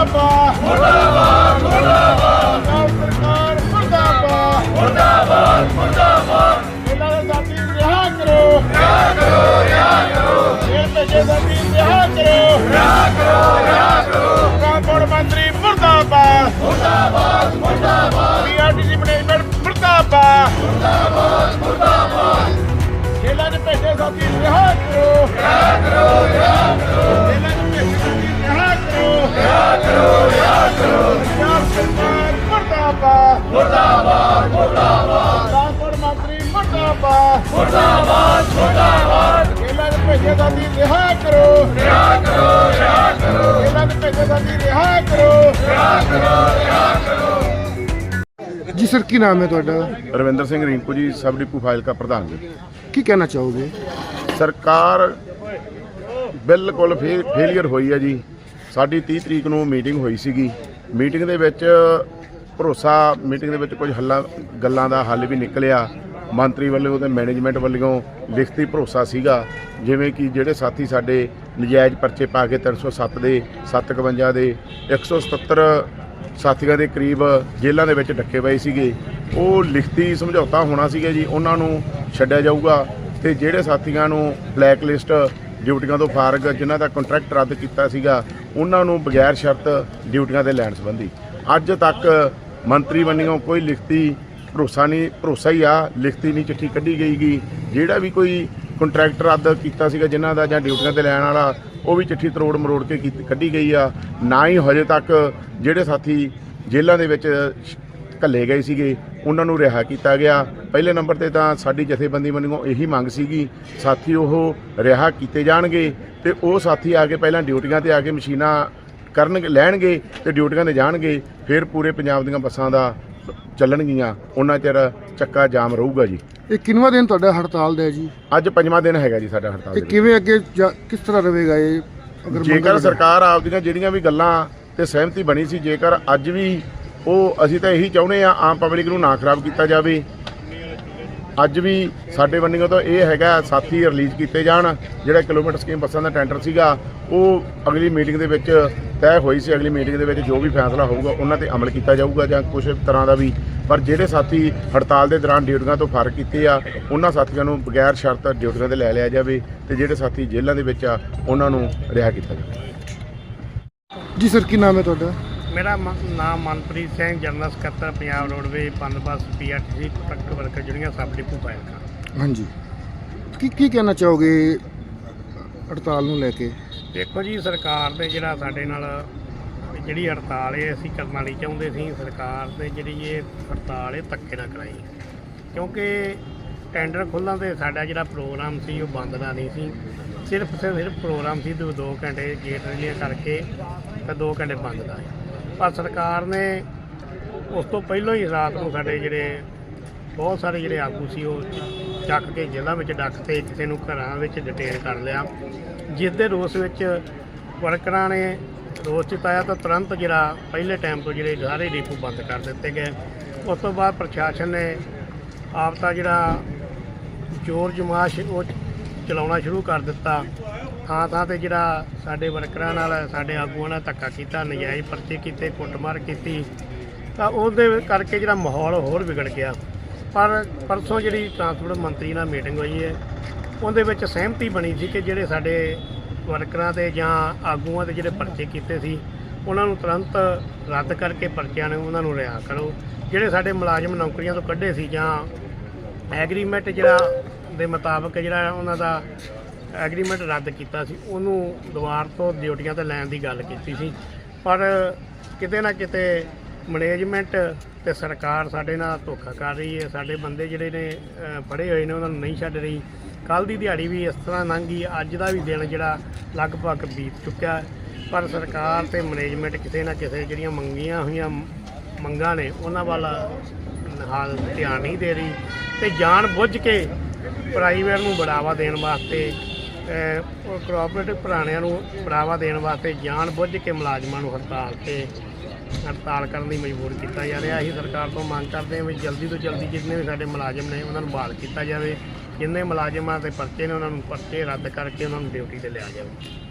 ਮੁਰਦਾਬਾਦ ਮੁਰਦਾਬਾਦ ਮੁਰਦਾਬਾਦ। ਸਰਕਾਰ ਮੁਰਦਾਬਾਦ ਮੁਰਦਾਬਾਦ। ਮੁਰਦਾਬਾਦ ਇਹਨਾਂ ਦੇ ਸਾਥੀ ਰਿਹਾ ਕਰੋ ਰਿਹਾ ਕਰੋ ਰਿਹਾ ਕਰੋ ਇਹ ਨਸ਼ੇ ਸਾਥੀ ਰਿਹਾ ਕਰੋ ਰਿਹਾ ਕਰੋ ਰਿਹਾ ਕਰੋ ਕਾਪੜ ਮੰਤਰੀ ਮੁਰਦਾਬਾਦ ਮੁਰਦਾਬਾਦ ਮੁਰਦਾਬਾਦ ਪੀਆਰਟੀਸੀ ਮੈਨੇਜਮੈਂਟ ਮੁਰਦਾਬਾਦ। ਮੁਰਦਾਬਾਦ। ਮੁਰਦਾਬਾਦ ਮੁਰਦਾਬਾਦ। ਜੇਲ੍ਹਾਂ ਦੇ ਭੇਜੇ ਸਾਥੀ ਰਿਹਾ ਕਰੋ। ਰਿਹਾ ਕਰੋ ਰਿਹਾ ਕਰੋ। ਜੇਲ੍ਹਾਂ ਦੇ ਭੇਜੇ ਸਾਥੀ ਰਿਹਾ ਕਰੋ। ਜੀ ਸਰ ਕੀ ਨਾਮ ਹੈ ਤੁਹਾਡਾ? ਰਵਿੰਦਰ ਸਿੰਘ ਰਿੰਕੂ ਜੀ ਸਬ ਡਿਪੂ ਫਾਈਲ ਕਾ ਪ੍ਰਧਾਨ ਜੀ। ਕੀ ਕਹਿਣਾ ਚਾਹੋਗੇ? ਸਰਕਾਰ ਬਿਲਕੁਲ ਫੇ- ਫੇਲੀਅਰ ਹੋਈ ਹੈ ਜੀ। ਸਾਡੀ 30 ਤਰੀਕ ਨੂੰ ਮੀਟਿੰਗ ਹੋਈ ਸੀਗੀ। ਮੀਟਿੰਗ ਦੇ ਵਿੱਚ ਭਰੋਸਾ ਮੀਟਿੰਗ ਦੇ ਵਿੱਚ ਕੁਝ ਹੱਲਾਂ ਗੱਲਾਂ ਦਾ ਹੱਲ ਵੀ ਨਿਕਲਿਆ। ਮੰਤਰੀ ਵੱਲੋਂ ਤੇ ਮੈਨੇਜਮੈਂਟ ਵੱਲੋਂ ਲਿਖਤੀ ਭਰੋਸਾ ਸੀਗਾ, ਜਿਵੇਂ ਕਿ ਜਿਹੜੇ ਸਾਥੀ ਸਾਡੇ ਨਜਾਇਜ਼ ਪਰਚੇ ਪਾ ਕੇ 307 ਦੇ 751 ਦੇ 177 ਸਾਥੀਆਂ ਦੇ ਕਰੀਬ ਜੇਲ੍ਹਾਂ ਦੇ ਵਿੱਚ ਡੱਕੇ ਪਏ ਸੀਗੇ। ਉਹ ਲਿਖਤੀ ਸਮਝੌਤਾ ਹੋਣਾ ਸੀਗਾ ਜੀ, ਉਹਨਾਂ ਨੂੰ ਛੱਡਿਆ ਜਾਊਗਾ ਤੇ ਜਿਹੜੇ ਸਾਥੀਆਂ ਨੂੰ ਬਲੈਕ ਲਿਸਟ ਡਿਊਟੀਆਂ ਤੋਂ ਫਾਰਗ ਜਿਨ੍ਹਾਂ ਦਾ ਕੰਟਰੈਕਟ ਰੱਦ ਕੀਤਾ ਸੀਗਾ, ਉਹਨਾਂ ਨੂੰ ਬਗੈਰ ਸ਼ਰਤ ਡਿਊਟੀਆਂ ਤੇ ਲੈਣ ਸੰਬੰਧੀ। ਅੱਜ ਤੱਕ ਮੰਤਰੀ ਵੱਲੋਂ ਕੋਈ ਲਿਖਤੀ ਭਰੋਸਾ ਨਹੀਂ, ਭਰੋਸਾ ਹੀ ਆ, ਲਿਖਤੀ ਨਹੀਂ, ਚਿੱਠੀ ਕੱਢੀ ਗਈ ਗਈਗੀ। ਜਿਹੜਾ ਵੀ ਕੋਈ ਕੰਟਰੈਕਟਰ ਰੱਦ ਕੀਤਾ ਸੀਗਾ ਜਿਨ੍ਹਾਂ ਦਾ ਜਾਂ ਡਿਊਟੀਆਂ ਤੇ ਲੈਣ ਵਾਲਾ, ਉਹ ਵੀ ਚਿੱਠੀ ਤਰੋੜ ਮਰੋੜ ਕੇ ਕੀਤੀ- ਕੱਢੀ ਗਈ ਆ। ਨਾ ਹੀ ਹਜੇ ਤੱਕ ਜਿਹੜੇ ਸਾਥੀ ਜੇਲ੍ਹਾਂ ਦੇ ਵਿੱਚ ਘੱਲੇ ਗਏ ਸੀਗੇ, ਉਹਨਾਂ ਨੂੰ ਰਿਹਾ ਕੀਤਾ ਗਿਆ। ਪਹਿਲੇ ਨੰਬਰ ਤੇ ਤਾਂ ਸਾਡੀ ਜਥੇਬੰਦੀ ਵੱਲੋਂ ਇਹੀ ਮੰਗ ਸੀਗੀ, ਸਾਥੀ ਉਹ ਰਿਹਾ ਕੀਤੇ ਜਾਣਗੇ ਤੇ ਉਹ ਸਾਥੀ ਆ ਕੇ ਪਹਿਲਾਂ ਡਿਊਟੀਆਂ ਤੇ ਆ ਕੇ ਮਸ਼ੀਨਾਂ ਕਰਨਗੇ, ਲੈਣਗੇ ਤੇ ਡਿਊਟੀਆਂ ਤੇ ਜਾਣਗੇ, ਫਿਰ ਪੂਰੇ ਪੰਜਾਬ ਦੀਆਂ ਬੱਸਾਂ ਦਾ ਚੱਲਣਗੀਆਂ ਉਹਨਾਂ ਚਿਰ ਚੱਕਾ ਜਾਮ ਰਹੂਗਾ ਜੀ। ਇਹ ਕਿੰਨਵਾ ਦਿਨ ਤੁਹਾਡਾ ਹੜਤਾਲ ਦਾ ਹੈ ਜੀ? ਅੱਜ ਪੰਜਵਾਂ ਦਿਨ ਹੈਗਾ ਜੀ ਸਾਡਾ ਹੜਤਾਲ ਤੇ ਦਾ ਕਿਵੇਂ ਅੱਗੇ ਜਾ- ਕਿਸ ਤਰ੍ਹਾਂ ਰਹੇਗਾ ਇਹ? ਅਗਰ ਜੇਕਰ ਮੰਗਾਂ- ਸਰਕਾਰ ਆਪਦੀਆਂ ਜਿਹੜੀਆਂ ਵੀ ਗੱਲਾਂ ਤੇ ਸਹਿਮਤੀ ਬਣੀ ਸੀ ਜੇਕਰ ਅੱਜ ਵੀ ਉਹ ਅਸੀਂ ਤਾਂ ਇਹੀ ਚਾਹੁੰਦੇ ਆ ਆਮ ਪਬਲਿਕ ਨੂੰ ਨਾ ਖਰਾਬ ਕੀਤਾ ਜਾਵੇ ਅੱਜ ਵੀ ਸਾਡੇ ਵੱਲੋਂ ਤੋਂ ਇਹ ਹੈਗਾ ਸਾਥੀ ਰਿਲੀਜ਼ ਕੀਤੇ ਜਾਣ, ਜਿਹੜਾ ਕਿਲੋਮੀਟਰ ਸਕੀਮ ਬੱਸਾਂ ਦਾ ਟੈਂਡਰ ਸੀਗਾ, ਉਹ ਅਗਲੀ ਮੀਟਿੰਗ ਦੇ ਵਿੱਚ ਤੈਅ ਹੋਈ ਸੀ, ਅਗਲੀ ਮੀਟਿੰਗ ਦੇ ਵਿੱਚ ਜੋ ਵੀ ਫੈਸਲਾ ਹੋਊਗਾ, ਉਹਨਾਂ ਤੇ ਅਮਲ ਕੀਤਾ ਜਾਊਗਾ ਜਾਂ ਕੁਝ ਤਰ੍ਹਾਂ ਦਾ ਵੀ। ਪਰ ਜਿਹੜੇ ਸਾਥੀ ਹੜਤਾਲ ਦੇ ਦੌਰਾਨ ਡਿਊਟੀਆਂ ਤੋਂ ਫ਼ਰਕ ਕੀਤੇ ਆ, ਉਹਨਾਂ ਸਾਥੀਆਂ ਨੂੰ ਬਗੈਰ ਸ਼ਰਤ ਡਿਊਟੀਆਂ ਤੇ ਲੈ ਲਿਆ ਜਾਵੇ ਤੇ ਜਿਹੜੇ ਸਾਥੀ ਜੇਲ੍ਹਾਂ ਦੇ ਵਿੱਚ ਆ, ਉਹਨਾਂ ਨੂੰ ਰਿਹਾ ਕੀਤਾ ਜਾਵੇ। ਜੀ ਸਰ, ਕੀ ਨਾਮ ਹੈ ਤੁਹਾਡਾ? ਮੇਰਾ ਮ- ਨਾਮ ਮਨਪ੍ਰੀਤ ਸਿੰਘ ਜਨਰਲ ਸਕੱਤਰ ਪੰਜਾਬ ਰੋਡਵੇ ਬੰਦੋਬਸਤ ਪੀਆਰਟੀਸੀ ਟਰੱਕ ਵਰਕਰ ਜਿਹੜੀਆਂ ਸਬ ਡਿਪੂ ਫਾਇਲਕਾ ਹਾਂਜੀ। ਕੀ ਕੀ ਕਹਿਣਾ ਚਾਹੋਗੇ ਹੜਤਾਲ ਨੂੰ ਲੈ ਕੇ? ਦੇਖੋ ਜੀ ਸਰਕਾਰ ਨੇ ਜਿਹੜਾ ਸਾਡੇ ਨਾਲ ਜਿਹੜੀ ਹੜਤਾਲ ਹੈ ਅਸੀਂ ਕਰਨਾ ਨਹੀਂ ਚਾਹੁੰਦੇ ਸੀ ਸਰਕਾਰ ਨੇ ਜਿਹੜੀ ਇਹ ਹੜਤਾਲ ਹੈ ਧੱਕੇ ਨਾਲ ਕਰਾਈ। ਕਿਉਂਕਿ ਟੈਂਡਰ ਖੁੱਲ੍ਹਣ ਤੇ ਸਾਡਾ ਜਿਹੜਾ ਪ੍ਰੋਗਰਾਮ ਸੀ ਉਹ ਬੰਦ ਦਾ ਨਹੀਂ ਸੀ। ਸਿਰਫ ਤੇ ਸਿਰਫ ਪ੍ਰੋਗਰਾਮ ਸੀ ਦੋ ਦੋ ਘੰਟੇ ਗੇਟ ਰਿਲੀਆਂ ਕਰਕੇ ਤੇ 2 ਘੰਟੇ ਬੰਦ ਦਾ ਸੀ। ਪਰ ਸਰਕਾਰ ਨੇ ਉਸ ਤੋਂ ਪਹਿਲਾਂ ਹੀ ਰਾਤ ਨੂੰ ਸਾਡੇ ਜਿਹੜੇ ਬਹੁਤ ਸਾਰੇ ਜਿਹੜੇ ਆਗੂ ਸੀ, ਉਹ ਚੱਕ ਕੇ ਜੇਲ੍ਹਾਂ ਵਿੱਚ ਡੱਕ ਡੱਕਤੇ ਕਿਸੇ ਨੂੰ ਘਰਾਂ ਵਿੱਚ ਡਿਟੇਨ ਕਰ ਲਿਆ। ਜਿਸ ਦੇ ਰੋਸ ਵਿੱਚ ਵਰਕਰਾਂ ਨੇ ਰੋਸ ਜਤਾਇਆ ਤਾਂ ਤੁਰੰਤ ਜਿਹੜਾ ਪਹਿਲੇ ਟਾਈਮ ਤੋਂ ਜਿਹੜੇ ਸਾਰੇ ਡਿਪੂ ਬੰਦ ਕਰ ਦਿੱਤੇ ਗਏ। ਉਸ ਤੋਂ ਬਾਅਦ ਪ੍ਰਸ਼ਾਸਨ ਨੇ ਆਪ ਤਾਂ ਜਿਹੜਾ ਜ਼ੋਰ ਜਮਾਸ਼ ਉਹ ਚਲਾਉਣਾ ਸ਼ੁਰੂ ਕਰ ਦਿੱਤਾ। ਥਾਂ ਥਾਂ ਤੇ ਜਿਹੜਾ ਸਾਡੇ ਵਰਕਰਾਂ ਨਾਲ, ਸਾਡੇ ਆਗੂਆਂ ਨਾਲ ਧੱਕਾ ਕੀਤਾ, ਨਜਾਇਜ਼ ਪਰਚੇ ਕੀਤੇ, ਕੁੱਟਮਾਰ ਕੀਤੀ, ਤਾਂ ਉਹਦੇ ਕਰਕੇ ਜਿਹੜਾ ਮਾਹੌਲ ਹੋਰ ਵਿਗੜ ਗਿਆ। ਪਰ ਪਰਸੋਂ ਜਿਹੜੀ ਟਰਾਂਸਪੋਰਟ ਮੰਤਰੀ ਨਾਲ ਮੀਟਿੰਗ ਹੋਈ ਹੈ, ਉਹਦੇ ਵਿੱਚ ਸਹਿਮਤੀ ਬਣੀ ਸੀ ਕਿ ਜਿਹੜੇ ਸਾਡੇ ਵਰਕਰਾਂ 'ਤੇ ਜਾਂ ਆਗੂਆਂ 'ਤੇ ਜਿਹੜੇ ਪਰਚੇ ਕੀਤੇ ਸੀ, ਉਹਨਾਂ ਨੂੰ ਤੁਰੰਤ ਰੱਦ ਕਰਕੇ ਪਰਚਿਆਂ ਨੂੰ ਉਹਨਾਂ ਨੂੰ ਰਿਹਾ ਕਰੋ। ਜਿਹੜੇ ਸਾਡੇ ਮੁਲਾਜ਼ਮ ਨੌਕਰੀਆਂ ਤੋਂ ਕੱਢੇ ਸੀ ਜਾਂ ਐਗਰੀਮੈਂਟ ਜਿਹੜਾ ਦੇ ਮੁਤਾਬਕ ਜਿਹੜਾ ਉਹਨਾਂ ਦਾ ਐਗਰੀਮੈਂਟ ਰੱਦ ਕੀਤਾ ਸੀ, ਉਹਨੂੰ ਦੁਬਾਰ ਤੋਂ ਡਿਊਟੀਆਂ ਤੇ ਲੈਣ ਦੀ ਗੱਲ ਕੀਤੀ ਸੀ। ਪਰ ਕਿਤੇ ਨਾ ਕਿਤੇ ਮੈਨੇਜਮੈਂਟ ਤੇ ਸਰਕਾਰ ਸਾਡੇ ਨਾਲ ਧੋਖਾ ਕਰ ਰਹੀ ਹੈ। ਸਾਡੇ ਬੰਦੇ ਜਿਹੜੇ ਨੇ ਫੜੇ ਹੋਏ ਨੇ, ਉਹਨਾਂ ਨੂੰ ਨਹੀਂ ਛੱਡ ਰਹੀ। ਕੱਲ ਦੀ ਦਿਹਾੜੀ ਵੀ ਇਸ ਤਰ੍ਹਾਂ ਲੰਘੀ ਅੱਜ ਦਾ ਵੀ ਦਿਨ ਜਿਹੜਾ ਲਗਭਗ ਬੀਤ ਚੁੱਕਿਆ। ਪਰ ਸਰਕਾਰ ਤੇ ਮੈਨੇਜਮੈਂਟ ਕਿਤੇ ਨਾ ਕਿਤੇ ਜਿਹੜੀਆਂ ਮੰਗੀਆਂ ਹੋਈਆਂ ਮੰਗਾਂ ਨੇ, ਉਹਨਾਂ ਵੱਲ ਹਾਲ ਧਿਆਨ ਨਹੀਂ ਦੇ ਰਹੀ। ਤੇ ਜਾਣ ਬੁੱਝ ਕੇ ਪ੍ਰਾਈਵੇਟ ਨੂੰ ਬੜਾਵਾ ਦੇਣ ਵਾਸਤੇ ਕੋਆਪਰੇਟਿਵ ਘਰਾਣਿਆਂ ਨੂੰ ਬੜਾਵਾ ਦੇਣ ਵਾਸਤੇ ਜਾਣ ਬੁੱਝ ਕੇ ਮੁਲਾਜ਼ਮਾਂ ਨੂੰ ਹੜਤਾਲ ਤੇ ਹੜਤਾਲ ਕਰਨ ਲਈ ਮਜਬੂਰ ਕੀਤਾ ਜਾ ਰਿਹਾ। ਅਸੀਂ ਸਰਕਾਰ ਤੋਂ ਮੰਗ ਕਰਦੇ ਹਾਂ ਵੀ ਜਲਦੀ ਤੋਂ ਜਲਦੀ ਜਿੰਨੇ ਵੀ ਸਾਡੇ ਮੁਲਾਜ਼ਮ ਨੇ ਉਹਨਾਂ ਨੂੰ ਬਹਾਲ ਕੀਤਾ ਜਾਵੇ, ਜਿੰਨੇ ਮੁਲਾਜ਼ਮਾਂ ਦੇ ਪਰਚੇ ਨੇ ਉਹਨਾਂ ਨੂੰ ਪਰਚੇ ਰੱਦ ਕਰਕੇ ਉਹਨਾਂ ਨੂੰ ਡਿਊਟੀ ਤੇ ਲਿਆ ਜਾਵੇ।